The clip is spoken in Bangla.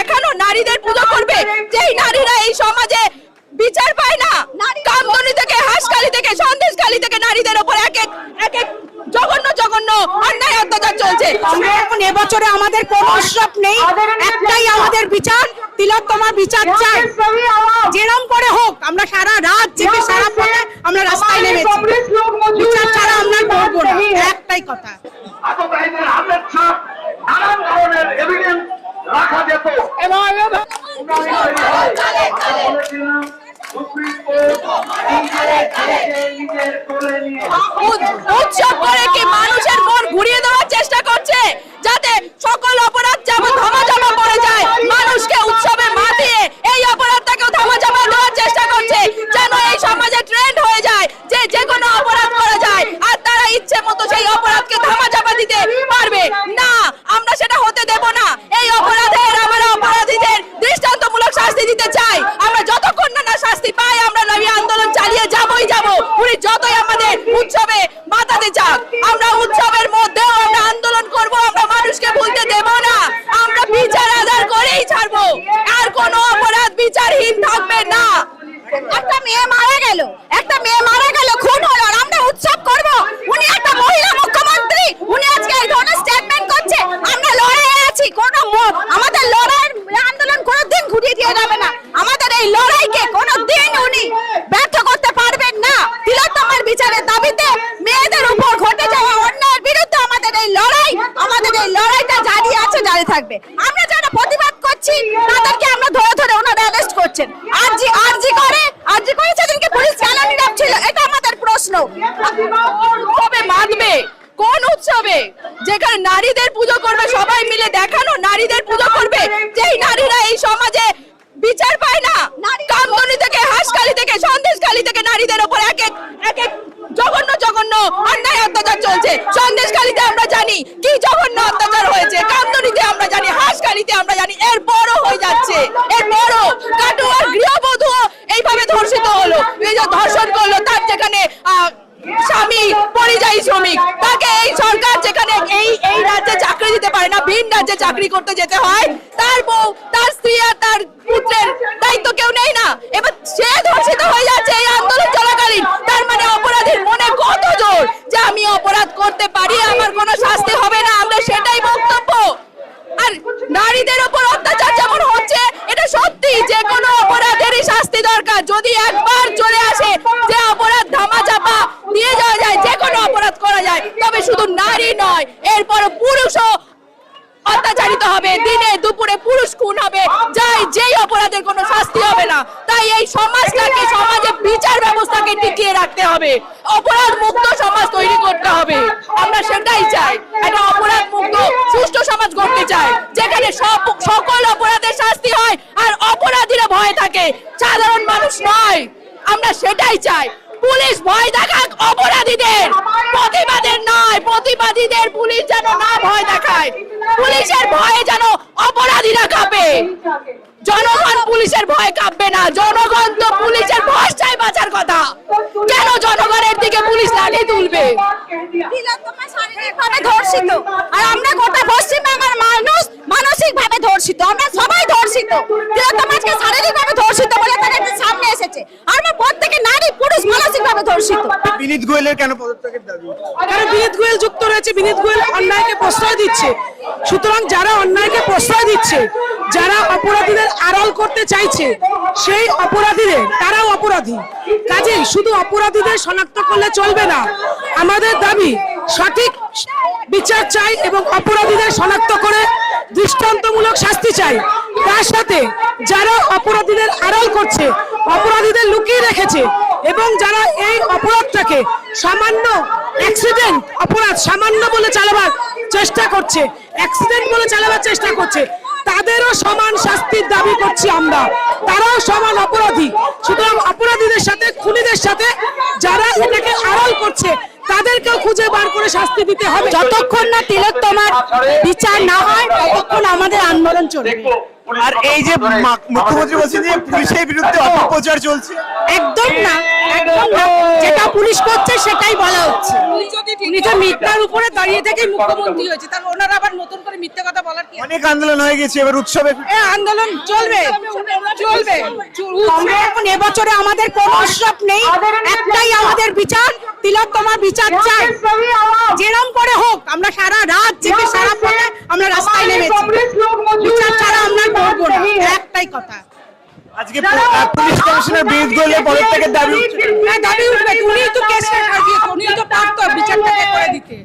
দেখানো নারীদের পুজো করবে। যেই নারীরা এই সমাজে বিচার পায় না কামদনি থেকে হাসকালি থেকে সন্দেশখালি থেকে নারীদের ওপর এক এক এক এক জঘন্য জঘন্য অন্যায় অত্যাচার চলছে। আমরা এখন এবছরে আমাদের কোনো উৎসব নেই একটাই আমাদের বিচার। তিলোত্তমা বিচার চাই। যেরম করে হোক আমরা সারা রাত জেগে সারা পথে আমরা রাস্তায় নেমেছি। বিচার ছাড়া আমরা করব না। একটাই কথা। নানান ধরনের এভিডেন্স রাখা যেত। উৎসব করে কি মানুষের মন ঘুরিয়ে দেওয়ার চেষ্টা করছে? যাতে সকল অপরাধ যেমন ধামাচাপা পড়ে যায় মানুষকে উৎসবে মাতিয়ে এই অপরাধটাকেও ধামাচাপা দেওয়ার চেষ্টা করছে যেন এই সমাজে ট্রেন্ড হয়ে যায় যে যে কোনো অপরাধ করা যায় আর তারা ইচ্ছে মতো সেই অপরাধকে ধামাচাপা দিতে পারবে না আমরা সেটা হতে দেব না এই অপরাধের আমরা অপরাধীদের দৃষ্টান্তমূলক শাস্তি দিতে চাই আমরা যতক্ষণ না না শাস্তি পাই আমরা নবী আন্দোলন চালিয়ে যাবই যাব উনি যতই আমাদের উৎসবে মাতাতে চাক আমরা উৎসবের মধ্যেও আমরা আন্দোলন করব আমরা মানুষকে ভুলতে দেব না আমরা বিচার আদার করেই ছাড়বো আর কোনো অপরাধ বিচারহীন থাকবে না একটা মেয়ে মারা গেল একটা মেয়ে মারা গেল খুন হলো আর আমরা উৎসব করব উনি একটা মহিলা মুখ্যমন্ত্রী উনি আজকে এই ধরনের স্টেটমেন্ট করছে আমরা লড়াইয়ে আছি কোন আমাদের লড়াইয়ের আন্দোলন কোনোদিন ঘুরিয়ে দিয়ে যাবে না আমাদের এই লড়াইকে কোনোদিন উনি ব্যর্থ করতে পারবেন না তিলোত্তমার বিচারের দাবিতে মেয়েদের উপর ঘটে যাওয়া অন্যায়ের বিরুদ্ধে আমাদের এই লড়াই আমাদের এই লড়াইটা জারি আছে জারি থাকবে। আমরা যারা প্রতিবাদ করছি তাদেরকে আমরা ধরে ধরে ওনারা অ্যারেস্ট করছেন। আরজি আরজি করে আরজি করে সেদিনকে পুলিশ কেন নীরব ছিল এটা আমাদের প্রশ্ন। উৎসবে মাতবে কোন উৎসবে? যেখানে নারীদের পুজো করবে সবাই মিলে দেখানো নারীদের পুজো করবে। যেই নারীরা এই সমাজে বিচার পায় না কামদনি থেকে হাসকালি থেকে সন্দেশখালি থেকে নারীদের ওপর এক এক এক এক জঘন্য জঘন্য অন্যায় অত্যাচার চলছে সন্দেশখালিতে আমরা জানি কি জঘন্য অত্যাচার হয়েছে কামদনিতে আমরা জানি হাসকালিতে আমরা জানি এর বড় হয়ে যাচ্ছে এর বড় কাটুয়ার গৃহবধূ এইভাবে ধর্ষিত হলো এই যে ধর্ষণ করল তার যেখানে স্বামী, পরিযায়ী শ্রমিক, তাকে এই সরকার যেখানে এই এই রাজ্যে চাকরি দিতে পারে না, ভিন রাজ্যে চাকরি করতে যেতে হয়, তার বউ, তার স্ত্রী আর তার পুত্রের দায়িত্ব কেউ নেই না। এবার সে ধর্ষিত হয়ে যাচ্ছে এই আন্দোলন চলাকালীন। তার মানে অপরাধীর মনে কত জোর যে আমি অপরাধ করতে পারি, আমার কোনো শাস্তি হবে না, আমরা সেটাই বক্তব্য। আর নারীদের উপর অত্যাচার যেমন হচ্ছে, এটা সত্যি যে কোনো অপরাধেরই শাস্তি দরকার। যদি একবার চলে আসে দিয়ে যাওয়া যায়, যে কোনো অপরাধ করা যায়, তবে শুধু নারী নয় এরপর পুরুষও অত্যাচারিত হবে। দিনে, দুপুরে পুরুষ খুন হবে। যাই, যেই অপরাধের কোনো শাস্তি হবে না, তাই এই সমাজটাকে সমাজে বিচার ব্যবস্থাকে টিকিয়ে রাখতে হবে। অপরাধ মুক্ত সমাজ তৈরি করতে হবে। আমরা সেটাই চাই, একটা অপরাধ মুক্ত সুষ্ঠু সমাজ গড়তে চাই, যেখানে সব, সকল অপরাধের শাস্তি হয় আর অপরাধীরা ভয় থাকে। সাধারণ মানুষ নয়। আমরা সেটাই চাই। পুলিশ ভয় দেখাক অপরাধীদের। প্রতিবাদের নয়, প্রতিবাদীদের পুলিশ যেন না ভয় দেখায়। পুলিশের ভয়ে যেন অপরাধীরা কাঁপে। জনগণ পুলিশের ভয় কাঁপবে না। জনগণ তো পুলিশের ভয় চাই বাঁচার কথা। কেন জনগণের দিকে পুলিশ লাঠি তুলবে? ধর্ষিত। আর আমরা গোটা পশ্চিমবঙ্গের মানুষ মানসিক ভাবে ধর্ষিত। আমরা সবাই ধর্ষিত। তিলোত্তমা আজকে শারীরিকভাবে ধর্ষিত বলে তার একটা সামনে এসেছে আর আমরা প্রত্যেকে নারী পুরুষ ভাবে ধর্ষিত। বিনীত গোয়েলের কেন পদত্যাগের দাবি? কারণ বিনীত গোয়েল যুক্ত রয়েছে বিনীত গোয়েল অন্যায়কে প্রশ্রয় দিচ্ছে। সুতরাং যারা অন্যায়কে প্রশ্রয় দিচ্ছে যারা অপরাধীদের আড়াল করতে চাইছে সেই অপরাধীদের তারাও অপরাধী। কাজেই শুধু অপরাধীদের শনাক্ত করলে চলবে না। আমাদের দাবি সঠিক বিচার চাই এবং অপরাধীদের শনাক্ত করে দৃষ্টান্তমূলক শাস্তি চাই। তার সাথে যারা অপরাধীদের আড়াল করছে অপরাধীদের লুকিয়ে রেখেছে এবং যারা এই অপরাধটাকে সামান্য অ্যাক্সিডেন্ট অপরাধ সামান্য বলে চালাবার চেষ্টা করছে অ্যাক্সিডেন্ট বলে চালাবার চেষ্টা করছে তাদেরও সমান শাস্তির দাবি করছি আমরা। তারাও সমান অপরাধী। সুতরাং অপরাধীদের সাথে খুনিদের সাথে যারা এটাকে আড়াল করছে তাদেরকেও খুঁজে বার করে শাস্তি দিতে হবে। যতক্ষণ না তিলোত্তমার বিচার না হয় ততক্ষণ আমাদের আন্দোলন চলবে। আর এই যে মুখ্যমন্ত্রী বলছেন যে পুলিশের বিরুদ্ধে অপপ্রচার চলছে। একদম না একদম না। যেটা পুলিশ করছে সেটাই বলা হচ্ছে। উনি তো মিথ্যার উপরে দাঁড়িয়ে থেকেই মুখ্যমন্ত্রী হয়েছে। তাহলে ওনারা আবার নতুন করে মিথ্যে কথা বলার কি অনেক আন্দোলন হয়ে গেছে এবার উৎসবে আন্দোলন চলবে চলবে। আমরা এখন এবছরে আমাদের কোনো উৎসব নেই। একটাই আমাদের বিচার। তিলোত্তমা বিচার চাই। যেরম করে হোক আমরা সারা রাত জেগে সারা পথে আমরা রাস্তায় নেমেছি। বিচার ছাড়া একটাই কথা। আজকে পুলিশ কমিশনার বিনীত গেলে পদত্যাগের দাবি দাবি উঠবে। উনি তো কেসটা হারিয়ে উনি তো পারতো বিচারটাকে করে দিতে।